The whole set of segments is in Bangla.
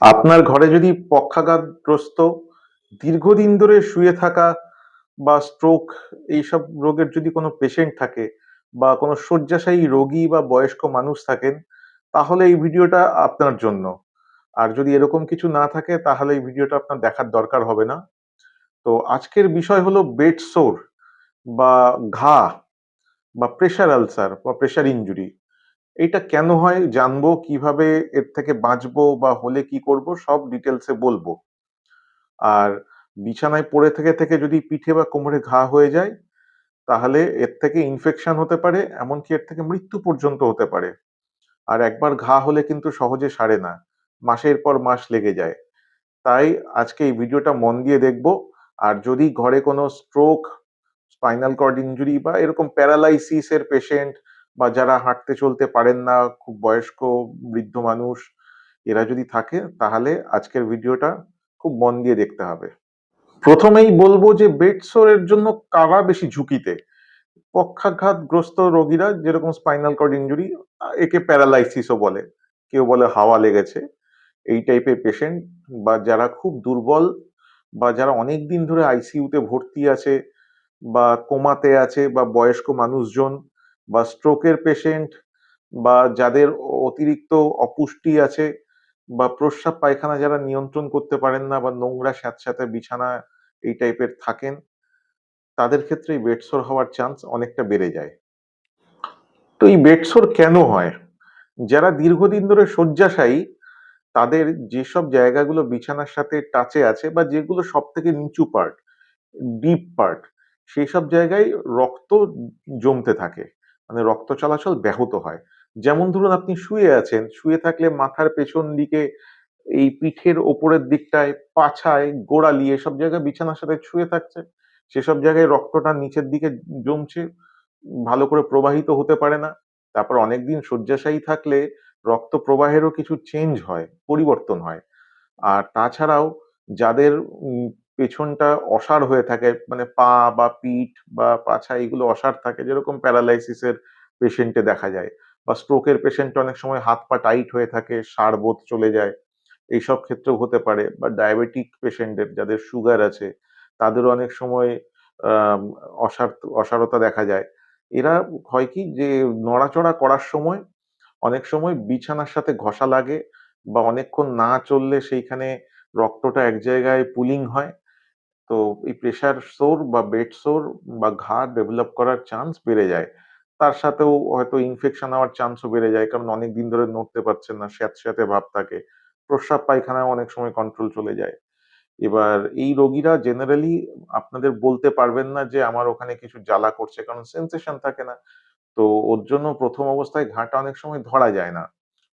আপনার ঘরে যদি পক্ষাঘাতগ্রস্ত, দীর্ঘদিন ধরে শুয়ে থাকা বা স্ট্রোক এইসব রোগের যদি কোনো পেশেন্ট থাকে বা কোনো শয্যাশায়ী রোগী বা বয়স্ক মানুষ থাকেন, তাহলে এই ভিডিওটা আপনার জন্য। আর যদি এরকম কিছু না থাকে, তাহলে এই ভিডিওটা আপনার দেখার দরকার হবে না। তো আজকের বিষয় হলো বেড সোর বা ঘা বা প্রেশার আলসার বা প্রেশার ইনজুরি এইটা কেন হয়, জানব, কীভাবে এর থেকে বাঁচবো বা হলে কি করব, সব ডিটেলসে বলব। আর বিছানায় পড়ে থেকে থেকে যদি পিঠে বা কোমরে ঘা হয়ে যায়, তাহলে এর থেকে ইনফেকশন হতে পারে, এমনকি এর থেকে মৃত্যু পর্যন্ত হতে পারে। আর একবার ঘা হলে কিন্তু সহজে সারে না, মাসের পর মাস লেগে যায়। তাই আজকে এই ভিডিওটা মন দিয়ে দেখব, আর যদি ঘরে কোনো স্ট্রোক স্পাইনাল কর্ড ইনজুরি বা এরকম প্যারালাইসিস এর পেশেন্ট বা যারা হাঁটতে চলতে পারেন না, খুব বয়স্ক, বৃদ্ধ মানুষ, এরা যদি থাকে, তাহলে আজকের ভিডিওটা খুব মন দিয়ে দেখতে হবে। প্রথমেই বলব যে বেড সোরের জন্য কারা বেশি ঝুঁকিতে? পক্ষাঘাতগ্রস্ত রোগীরা, যেরকম স্পাইনাল কর্ড ইনজুরি একে প্যারালাইসিসও বলে। কেউ বলে হাওয়া লেগেছে। এই টাইপের পেশেন্ট বা যারা খুব দুর্বল বা যারা অনেক দিন ধরে আইসিইউতে ভর্তি আছে বা কোমাতে আছে বা বয়স্ক মানুষজন বা স্ট্রোকের পেশেন্ট বা যাদের অতিরিক্ত অপুষ্টি আছে বা প্রস্রাব পায়খানা যারা নিয়ন্ত্রণ করতে পারেন না বা নোংরা স্যাঁতস্যাঁতে বিছানা এই টাইপের থাকেন, তাদের ক্ষেত্রে এই বেডসোর হওয়ার চান্স অনেকটা বেড়ে যায়। তো এই বেডসোর কেন হয়? যারা দীর্ঘদিন ধরে শয্যাশায়ী, তাদের যেসব জায়গাগুলো বিছানার সাথে টাচে আছে বা যেগুলো সব থেকে নিচু পার্ট ডিপ পার্ট সেই সব জায়গায় রক্ত জমতে থাকে। মানে রক্ত চলাচল ব্যাহত হয়। যেমন ধরুন আপনি শুয়ে আছেন, শুয়ে থাকলে মাথার পেছন দিকে এই পিঠের ওপরের দিকটায় পাছায় গোড়ালি এসব জায়গায় বিছানার সাথে শুয়ে থাকছে। সেসব জায়গায় রক্তটা নিচের দিকে জমছে, ভালো করে প্রবাহিত হতে পারে না। তারপর অনেকদিন শয্যাশায়ী থাকলে রক্ত প্রবাহেরও কিছু চেঞ্জ হয়, পরিবর্তন হয়। আর তাছাড়াও যাদের পেছনটা অসার হয়ে থাকে মানে পা বা পিঠ বা পাছা এগুলো অসার থাকে, যেরকম প্যারালাইসিসের পেশেন্টে দেখা যায় বা স্ট্রোকের পেশেন্ট অনেক সময় হাত পা টাইট হয়ে থাকে, সার বোধ চলে যায়, এইসব ক্ষেত্রেও হতে পারে বা ডায়াবেটিক পেশেন্টের যাদের সুগার আছে, তাদেরও অনেক সময় অসার অসারতা দেখা যায়। এরা হয় কি যে নড়াচড়া করার সময় অনেক সময় বিছানার সাথে ঘষা লাগে বা অনেকক্ষণ না চললে সেইখানে রক্তটা এক জায়গায় পুলিং হয় তো এই প্রেশার সোর বা বেড সোর বা ঘা ডেভেলপ করার চান্স বেড়ে যায়। তার সাথেও হয়তো ইনফেকশন হওয়ার চান্সও বেড়ে যায়, কারণ অনেক দিন ধরে নড়তে পারছেন না স্যাঁতস্যাঁতে ভাব থাকে। প্রস্রাব পায়খানায় অনেক সময় কন্ট্রোল চলে যায়। এবার এই রোগীরা জেনারেলি আপনাদের বলতে পারবেন না যে, আমার ওখানে কিছু জ্বালা করছে। কারণ সেন্সেশন থাকে না। তো ওর জন্য প্রথম অবস্থায় ঘাটা অনেক সময় ধরা যায় না।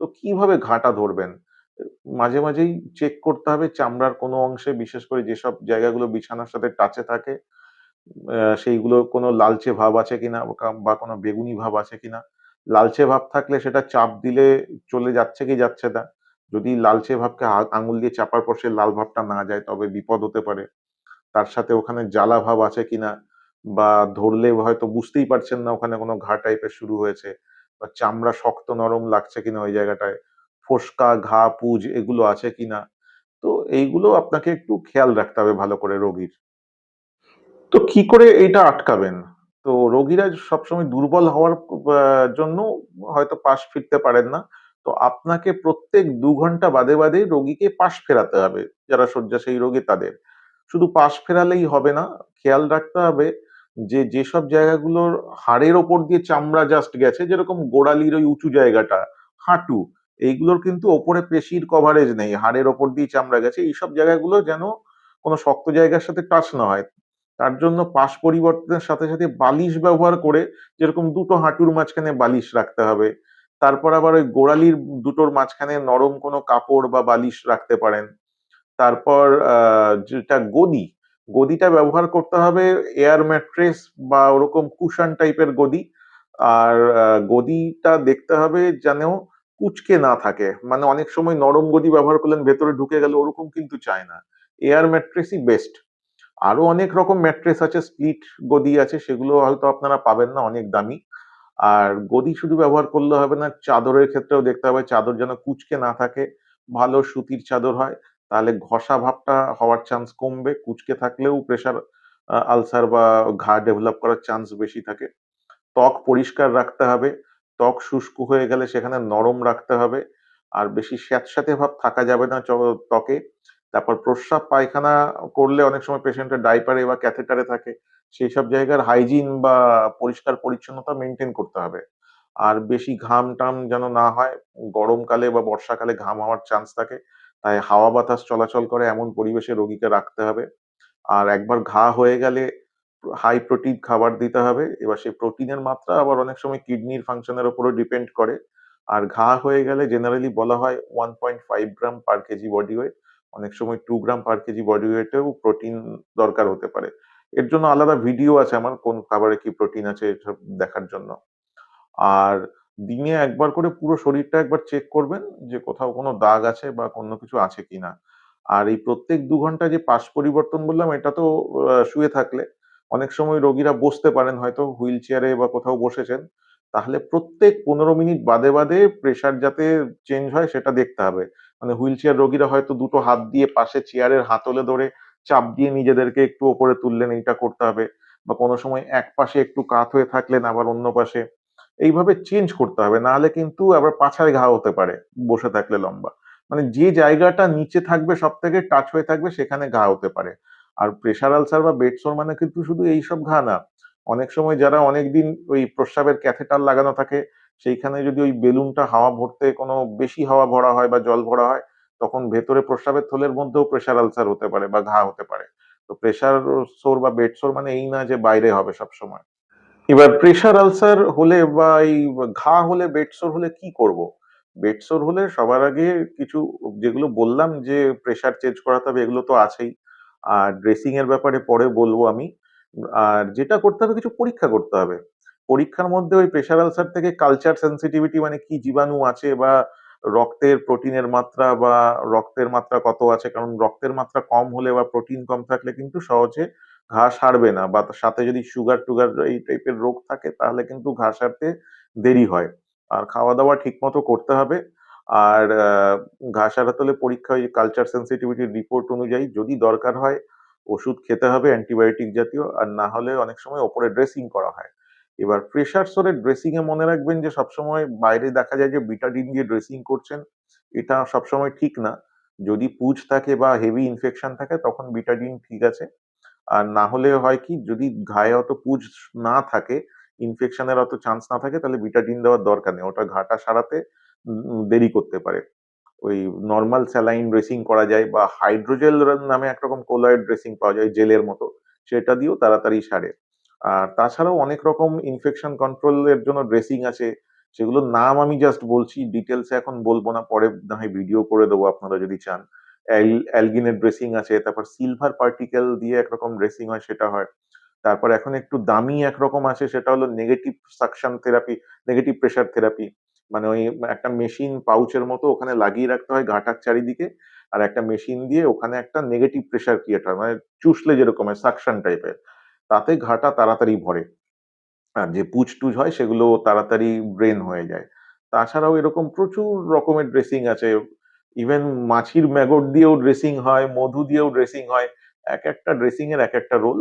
তো কীভাবে ঘাটা ধরবেন? মাঝে মাঝেই চেক করতে হবে, চামড়ার কোনো অংশে, বিশেষ করে যেসব জায়গাগুলো বিছানার সাথে টাচে থাকে সেইগুলো কোনো লালচে ভাব আছে কিনা বা কোনো বেগুনি ভাব আছে কিনা। লালচে ভাব থাকলে সেটা চাপ দিলে চলে যাচ্ছে কি যাচ্ছে না। যদি লালচে ভাবকে আঙুল দিয়ে চাপার পর সে লাল ভাবটা না যায়, তবে বিপদ হতে পারে। তার সাথে ওখানে জ্বালা ভাব আছে কিনা, বা ধরলে হয়তো বুঝতেই পারছেন না ওখানে কোনো ঘা টাইপের শুরু হয়েছে, বা চামড়া শক্ত নরম লাগছে কিনা ওই জায়গাটায় ফোসকা, ঘা, পুজ এগুলো আছে কিনা? তো এইগুলো আপনাকে একটু খেয়াল রাখতে হবে ভালো করে রোগীর। তো কি করে এইটা আটকাবেন? তো রোগীরা সবসময় দুর্বল হওয়ার জন্য হয়তো পাশ ফিরতে পারেন না। তো আপনাকে প্রত্যেক দু ঘণ্টা বাদে বাদে রোগীকে পাশ ফেরাতে হবে, যারা শয্যাশায়ী রোগী তাদের। শুধু পাশ ফেরালেই হবে না, খেয়াল রাখতে হবে যে যেসব জায়গাগুলোর হাড়ের ওপর দিয়ে চামড়া জাস্ট গেছে, যেরকম গোড়ালির ওই উঁচু জায়গাটা, হাঁটু এইগুলোর কিন্তু ওপরে পেশির কভারেজ নেই। হাড়ের ওপর দিয়ে চামড়া গেছে। এইসব জায়গাগুলো যেন কোনো শক্ত জায়গার সাথে টাচ না হয়। তার জন্য পাশ পরিবর্তনের সাথে সাথে বালিশ ব্যবহার করে যেরকম দুটো হাঁটুর মাঝখানে বালিশ রাখতে হবে, তারপর আবার ওই গোড়ালির দুটোর মাঝখানে নরম কোনো কাপড় বা বালিশ রাখতে পারেন। তারপর যেটা গদি, গদিটা ব্যবহার করতে হবে এয়ার ম্যাট্রেস বা ওরকম কুশন টাইপের গদি। আর গদিটা দেখতে হবে যেন কুচকে না থাকে। মানে অনেক সময় নরম গদি ব্যবহার করলেন, ভেতরে ঢুকে গেল ওরকম কিন্তু চায় না। এয়ার ম্যাট্রেসই বেস্ট। আরও অনেক রকম ম্যাট্রেস আছে, স্প্লিট গদি আছে, সেগুলো হয়তো আপনারা পাবেন না, অনেক দামি। আর গদি শুধু ব্যবহার করলে হবে না, চাদরের ক্ষেত্রেও দেখতে হবে, চাদর যেন কুচকে না থাকে, ভালো সুতির চাদর হয়, তাহলে ঘষা ভাবটা হওয়ার চান্স কমবে। কুচকে থাকলেও প্রেশার আলসার বা ঘা ডেভেলপ করার চান্স বেশি থাকে। ত্বক পরিষ্কার রাখতে হবে ত্বক শুষ্ক হয়ে গেলে সেখানে নরম রাখতে হবে। আর বেশি স্যাঁতস্যাঁতে ভাব থাকা যাবে না ত্বকে। তারপর প্রস্রাব পায়খানা করলে অনেক সময় পেশেন্টের ডাইপারে বা ক্যাথেটারে থাকে। সেই সব জায়গার হাইজিন বা পরিষ্কার পরিচ্ছন্নতা মেনটেন করতে হবে। আর বেশি ঘাম টাম যেন না হয়, গরমকালে বা বর্ষাকালে ঘাম হওয়ার চান্স থাকে। তাই হাওয়া বাতাস চলাচল করে এমন পরিবেশে রোগীকে রাখতে হবে। আর একবার ঘা হয়ে গেলে হাই প্রোটিন খাবার দিতে হবে। এবার সেই প্রোটিনের মাত্রা আবার অনেক সময় কিডনির ফাংশনের উপরও ডিপেন্ড করে। আর ঘা হয়ে গেলে জেনারেলি বলা হয় one point five gram per kg body weight অনেক সময় two gram per kg body ওয়েটেও protein দরকার হতে পারে। এর জন্য আলাদা ভিডিও আছে আমার, কোন খাবারে কি প্রোটিন আছে এসব দেখার জন্য। আর দিনে একবার করে পুরো শরীরটা একবার চেক করবেন যে কোথাও কোনো দাগ আছে বা কোনো কিছু আছে কিনা। আর এই প্রত্যেক দু ঘণ্টা যে পাশ পরিবর্তন বললাম, এটা তো শুয়ে থাকলে। অনেক সময় রোগীরা বসতে পারেন, হয়তো হুইল চেয়ারে বা কোথাও বসেছেন। তাহলে প্রত্যেক পনেরো মিনিট বাদে বাদে প্রেশার যাতে চেঞ্জ হয় সেটা দেখতে হবে। মানে হুইল চেয়ার রোগীরা হয়তো দুটো হাত দিয়ে পাশে চেয়ারের হাতলে ধরে চাপ দিয়ে নিজেদেরকে একটু ওপরে তুললেন, এইটা করতে হবে। বা কোনো সময় এক পাশে একটু কাত হয়ে থাকলেন, আবার অন্য পাশে। এইভাবে চেঞ্জ করতে হবে। নাহলে কিন্তু আবার পাছায় ঘা হতে পারে বসে থাকলে লম্বা। মানে যে জায়গাটা নিচে থাকবে সব থেকে টাচ হয়ে থাকবে, সেখানে ঘা হতে পারে। আর প্রেশার আলসার বা বেডসোর মানে কিন্তু শুধু এইসব ঘা না। অনেক সময় যারা অনেকদিন ওই প্রস্রাবের ক্যাথেটার লাগানো থাকে, সেইখানে যদি ওই বেলুনটা হাওয়া ভরতে কোনো বেশি হাওয়া ভরা হয় বা জল ভরা হয়, তখন ভেতরে প্রস্রাবের থলের মধ্যেও প্রেশার আলসার হতে পারে বা ঘা হতে পারে। তো প্রেশার সোর বা বেড সোর মানে এই না যে বাইরে হবে সব সময় এবার প্রেশার আলসার হলে বা এই ঘা হলে বেডসোর হলে কি করব? বেডসোর হলে সবার আগে কিছু, যেগুলো বললাম যে প্রেশার চেঞ্জ করাতে হবে, এগুলো তো আছেই। আর ড্রেসিং এর ব্যাপারে পরে বলব আমি। আর যেটা করতে হবে কিছু পরীক্ষা করতে হবে। পরীক্ষার মধ্যে ওই প্রেশার আলসার থেকে কালচার সেন্সিটিভিটি মানে কি জীবাণু আছে বা রক্তের প্রোটিনের মাত্রা বা রক্তের মাত্রা কত আছে? কারণ রক্তের মাত্রা কম হলে বা প্রোটিন কম থাকলে কিন্তু সহজে ঘা সারবে না বা সাথে যদি সুগার টুগার এই টাইপের রোগ থাকে তাহলে কিন্তু ঘা সারতে দেরি হয়। আর খাওয়া দাওয়া ঠিক মতো করতে হবে। আর আহ, ঘা সারাতে হলে পরীক্ষা ওই কালচার সেন্সিটিভিটির রিপোর্ট অনুযায়ী যদি দরকার হয় ওষুধ খেতে হবে অ্যান্টিবায়োটিক জাতীয় আর না হলে অনেক সময় ওপরে ড্রেসিং করা হয়। এবার প্রেশার সোরের ড্রেসিং এ মনে রাখবেন যে সবসময় বাইরে দেখা যায় যে বিটাডিন দিয়ে ড্রেসিং করছেন এটা সবসময় ঠিক না। যদি পুজ থাকে বা হেভি ইনফেকশন থাকে তখন বিটাডিন ঠিক আছে। আর না হলে হয় কি যদি ঘায়ে অত পুজ না থাকে ইনফেকশনের অত চান্স না থাকে তাহলে বিটাডিন দেওয়ার দরকার নেই। ওটা ঘাটা সারাতে দেরি করতে পারে। ওই নর্মাল স্যালাইন ড্রেসিং করা যায় বা হাইড্রোজেল নামে একরকম কোলয়েড ড্রেসিং পাওয়া যায়, জেলের মতো। সেটা দিয়েও তাড়াতাড়ি সারে। আর তাছাড়াও অনেক রকম ইনফেকশন কন্ট্রোলের জন্য ড্রেসিং আছে। সেগুলোর নাম আমি জাস্ট বলছি ডিটেলস এখন বলব না। পরে না হয় ভিডিও করে দেবো আপনারা যদি চান। অ্যালগিনের ড্রেসিং আছে, তারপর সিলভার পার্টিকেল দিয়ে একরকম ড্রেসিং হয়, সেটা হয়। তারপর এখন একটু দামি একরকম আছে, সেটা হলো negative suction therapy negative pressure therapy মানে ওই একটা মেশিন পাউচের মতো ওখানে লাগিয়ে রাখতে হয় ঘাটার চারিদিকে, আর একটা মেশিন দিয়ে ওখানে একটা নেগেটিভ প্রেশার ক্রিয়েট হয় মানে চুষলে যেরকম হয় সাকশন টাইপের তাতে ঘাটা তাড়াতাড়ি ভরে। আর যে পুজ টুজ হয়, সেগুলো তাড়াতাড়ি ব্রেন হয়ে যায়। তাছাড়াও এরকম প্রচুর রকমের ড্রেসিং আছে। ইভেন মাছির ম্যাগট দিয়েও ড্রেসিং হয়, মধু দিয়েও ড্রেসিং হয়। এক একটা ড্রেসিং এর এক একটা রোল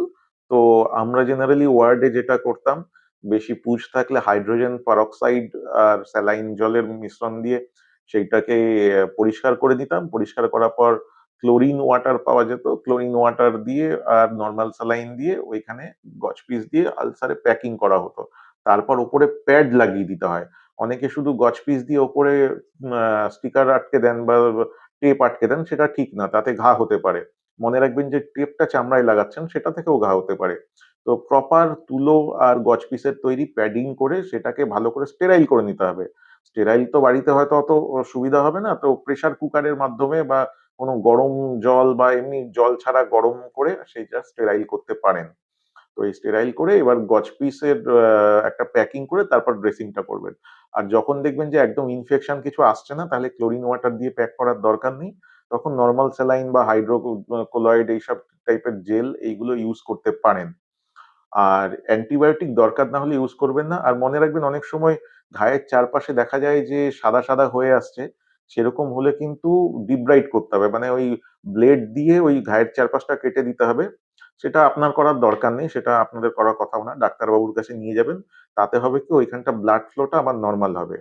তো আমরা জেনারেলি ওয়ার্ডে যেটা করতাম বেশি পুষ থাকলে হাইড্রোজেন পারক্সাইড আর স্যালাইন জলের মিশ্রণ দিয়ে সেইটাকে পরিষ্কার করে দিতাম। পরিষ্কার করার পর ক্লোরিন ওয়াটার পাওয়া যেত। ক্লোরিন ওয়াটার দিয়ে আর নর্মাল স্যালাইন দিয়ে ওইখানে গছ পিস দিয়ে আলসারে প্যাকিং করা হতো। তারপর ওপরে প্যাড লাগিয়ে দিতে হয়। অনেকে শুধু গছ পিস দিয়ে ওপরে স্টিকার আটকে দেন বা টেপ আটকে দেন, সেটা ঠিক না। তাতে ঘা হতে পারে। মনে রাখবেন যে টেপটা চামড়ায় লাগাচ্ছেন, সেটা থেকেও ঘা হতে পারে। তো প্রপার তুলো আর গজ পিসের তৈরি প্যাডিং করে সেটাকে ভালো করে স্টেরাইল করে নিতে হবে। স্টেরাইল তো বাড়িতে হয়তো অত সুবিধা হবে না, তো প্রেসার কুকারের মাধ্যমে বা কোনো গরম জল বা এমনি জল ছাড়া গরম করে সেইটা স্টেরাইল করতে পারেন। তো এই স্টেরাইল করে এবার গজ পিসের একটা প্যাকিং করে তারপর ড্রেসিংটা করবেন। আর যখন দেখবেন যে একদম ইনফেকশন কিছু আসছে না, তাহলে ক্লোরিন ওয়াটার দিয়ে প্যাক করার দরকার নেই। তখন নর্মাল স্যালাইন বা হাইড্রো কোলয়েড এইসব টাইপের জেল এইগুলো ইউজ করতে পারেন। আর অ্যান্টিবায়োটিক দরকার না হলে ইউজ করবেন না। আর মনে রাখবেন, অনেক সময় ঘায়ের চারপাশে দেখা যায় যে সাদা সাদা হয়ে আসছে, সেরকম হলে কিন্তু ডিব্রাইট করতে হবে। মানে ওই ব্লেড দিয়ে ওই ঘায়ের চারপাশটা কেটে দিতে হবে। সেটা আপনার করার দরকার নেই, সেটা আপনাদের করার কথাও না। ডাক্তারবাবুর কাছে নিয়ে যাবেন, তাতে হবে কি ওইখানটা ব্লাড ফ্লোটা আবার নর্মাল হবে।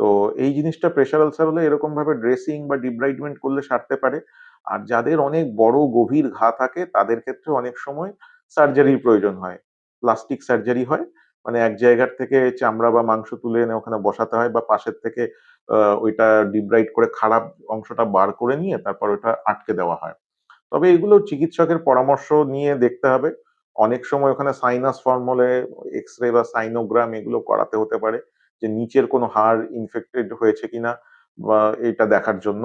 তো এই জিনিসটা প্রেশার আলসার হলে এরকম ভাবে ড্রেসিং বা ডিব্রাইটমেন্ট করলে সারতে পারে। আর যাদের অনেক বড় গভীর ঘা থাকে, তাদের ক্ষেত্রে অনেক সময় সার্জারির প্রয়োজন হয়। প্লাস্টিক সার্জারি হয় মানে এক জায়গার থেকে চামড়া বা মাংস তুলে এনে ওখানে বসাতে হয় বা পাশের থেকে ওইটা ডিব্রাইট করে খারাপ অংশটা বার করে নিয়ে তারপর ওটা আটকে দেওয়া হয়। তবে এগুলো চিকিৎসকের পরামর্শ নিয়ে দেখতে হবে। অনেক সময় ওখানে সাইনাস ফর্ম হলে এক্স রে বা সাইনোগ্রাম এগুলো করাতে হতে পারে যে নিচের কোনো হাড় ইনফেক্টেড হয়েছে কিনা বা এটা দেখার জন্য।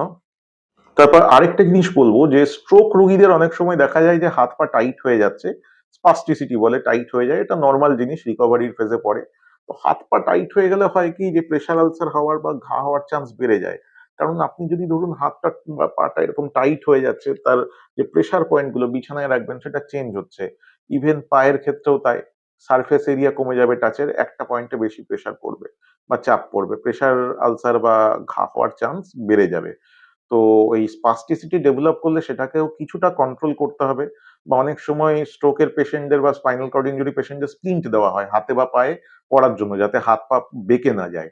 তারপর আরেকটা জিনিস বলব যে স্ট্রোক রুগীদের অনেক সময় দেখা যায় যে হাত পা টাইট হয়ে যাচ্ছে। স্পাস্টিসিটি বলে টাইট হয়ে যায়। এটা নর্মাল জিনিস রিকভারির ফেজে পড়ে। তো হাত পা টাইট হয়ে গেলে হয় কি যে প্রেশার আলসার হওয়ার বা ঘা হওয়ার চান্স বেড়ে যায়। কারণ আপনি যদি ধরুন হাতটা বা পাটা এরকম টাইট হয়ে যাচ্ছে, তার যে প্রেশার পয়েন্টগুলো বিছানায় রাখবেন, সেটা চেঞ্জ হচ্ছে। ইভেন পায়ের ক্ষেত্রেও তাই। সারফেস এরিয়া কমে যাবে টাচের একটা পয়েন্টে বেশি প্রেশার পড়বে বা চাপ পড়বে। প্রেশার আলসার বা ঘা হওয়ার চান্স বেড়ে যাবে। তো ওই স্পাস্টিসিটি ডেভেলপ করলে সেটাকেও কিছুটা কন্ট্রোল করতে হবে বা অনেক সময় স্ট্রোকের পেশেন্টদের বা স্পাইনাল কর্ড ইঞ্জুরি পেশেন্টদের স্প্লিন্ট দেওয়া হয় হাতে বা পায়ে পড়ার জন্য যাতে হাত পা বেঁকে না যায়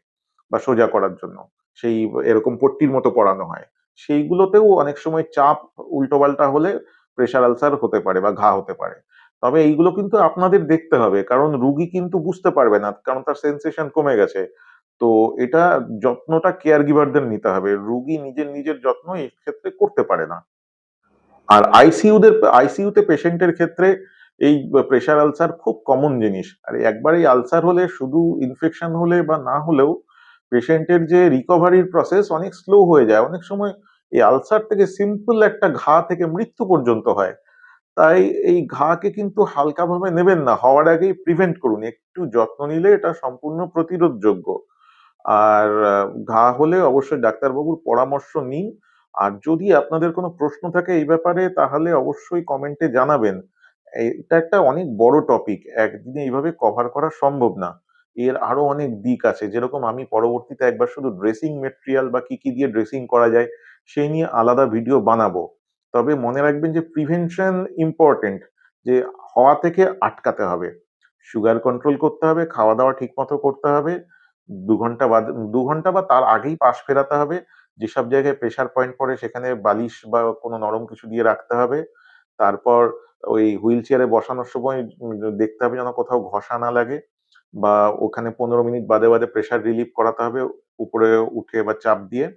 বা সোজা করার জন্য। সেই এরকম পট্টির মতো পড়ানো হয়। সেইগুলোতেও অনেক সময় চাপ উল্টোপাল্টা হলে প্রেশার আলসার হতে পারে বা ঘা হতে পারে। তবে এইগুলো কিন্তু আপনাদের দেখতে হবে, কারণ রুগী কিন্তু বুঝতে পারবে না, কারণ তার সেন্সেশন কমে গেছে। তো এটা যত্নটা কেয়ার গিভারদের নিতে হবে। রুগী নিজের নিজের যত্ন এই ক্ষেত্রে করতে পারে না। আর আইসিইউদের আইসিইউতে পেশেন্টের ক্ষেত্রে এই প্রেশার আলসার খুব কমন জিনিস। আর একবার এই আলসার হলে, শুধু ইনফেকশন হলে বা না হলেও পেশেন্টের যে রিকভারির প্রসেস অনেক স্লো হয়ে যায়। অনেক সময় এই আলসার থেকে সিম্পল একটা ঘা থেকে মৃত্যু পর্যন্ত হয়। তাই এই ঘাকে কিন্তু হালকাভাবে নেবেন না। হওয়ার আগেই প্রিভেন্ট করুন। একটু যত্ন নিলে এটা সম্পূর্ণ প্রতিরোধযোগ্য। আর ঘা হলে অবশ্যই ডাক্তারবাবুর পরামর্শ নিন। আর যদি আপনাদের কোনো প্রশ্ন থাকে এই ব্যাপারে, তাহলে অবশ্যই কমেন্টে জানাবেন। এটা একটা অনেক বড় টপিক একদিনে এইভাবে কভার করা সম্ভব না। এর আরও অনেক দিক আছে। যেরকম আমি পরবর্তীতে একবার শুধু ড্রেসিং মেটেরিয়াল বা কি কি দিয়ে ড্রেসিং করা যায়, সেই নিয়ে আলাদা ভিডিও বানাবো। তবে মনে রাখবেন যে প্রিভেনশন ইম্পর্টেন্ট যে হওয়া থেকে আটকাতে হবে। সুগার কন্ট্রোল করতে হবে, খাওয়া দাওয়া ঠিক মতো করতে হবে। দু ঘণ্টা বাদ দু ঘণ্টা বা তার আগেই পাশ ফেরাতে হবে। যেসব জায়গায় প্রেশার পয়েন্ট পড়ে সেখানে বালিশ বা কোনো নরম কিছু দিয়ে রাখতে হবে। তারপর ওই হুইল চেয়ারে বসানোর সময় দেখতে হবে যেন কোথাও ঘষা না লাগে বা ওখানে পনেরো মিনিট বাদে বাদে প্রেশার রিলিফ করাতে হবে উপরে উঠে বা চাপ দিয়ে।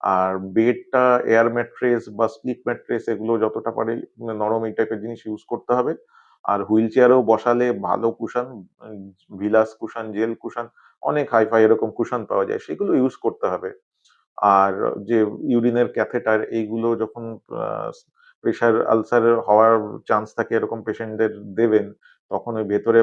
আর বেডটা এয়ার ম্যাট্রেস বা স্লিপ ম্যাট্রেস এগুলো যতটা পারে নরম এই টাইপের জিনিস ইউজ করতে হবে। আর হুইল চেয়ারেও বসালে ভালো কুশন ভিলাস কুশন জেল কুশন অনেক হাইফাই এরকম কুশন পাওয়া যায়, সেগুলো ইউজ করতে হবে। আর যে ইউরিনের ক্যাথেটার এইগুলো যখন প্রেশার আলসার হওয়ার চান্স থাকে এরকম পেশেন্টদের দেবেন, তখন ওই ভেতরে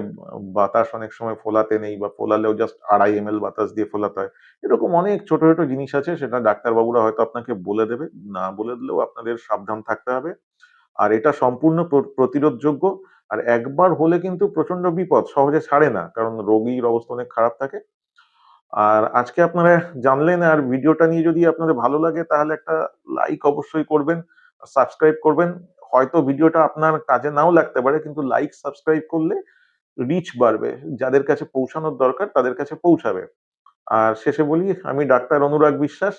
বাতাস অনেক সময় ফোলাতে নেই বা ফোলালেও জাস্ট আড়াই এম বাতাস দিয়ে ফোলাতে হয়। এরকম অনেক ছোট ছোট জিনিস আছে, সেটা ডাক্তারবাবুরা হয়তো আপনাকে বলে দেবে, না বলে দিলেও আপনাদের সাবধান থাকতে হবে। আর এটা সম্পূর্ণ প্রতিরোধযোগ্য। আর একবার হলে কিন্তু প্রচণ্ড বিপদ, সহজে ছাড়ে না, কারণ রোগীর অবস্থা অনেক খারাপ থাকে। আর আজকে আপনারা জানলেন আর ভিডিওটা নিয়ে যদি আপনাদের ভালো লাগে, তাহলে একটা লাইক অবশ্যই করবেন সাবস্ক্রাইব করবেন। হয়তো ভিডিওটা আপনার কাজে নাও লাগতে পারে, কিন্তু লাইক সাবস্ক্রাইব করলে রিচ বাড়বে। যাদের কাছে পৌঁছানোর দরকার, তাদের কাছে পৌঁছাবে। আর শেষে বলি, আমি ডাক্তার অনুরাগ বিশ্বাস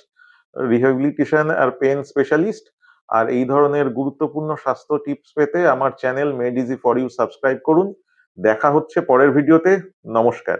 রিহ্যাবিলিটেশন আর পেন স্পেশালিস্ট আর এই ধরনের গুরুত্বপূর্ণ স্বাস্থ্য টিপস পেতে আমার channel made easy for you subscribe করুন। দেখা হচ্ছে পরের ভিডিওতে। নমস্কার।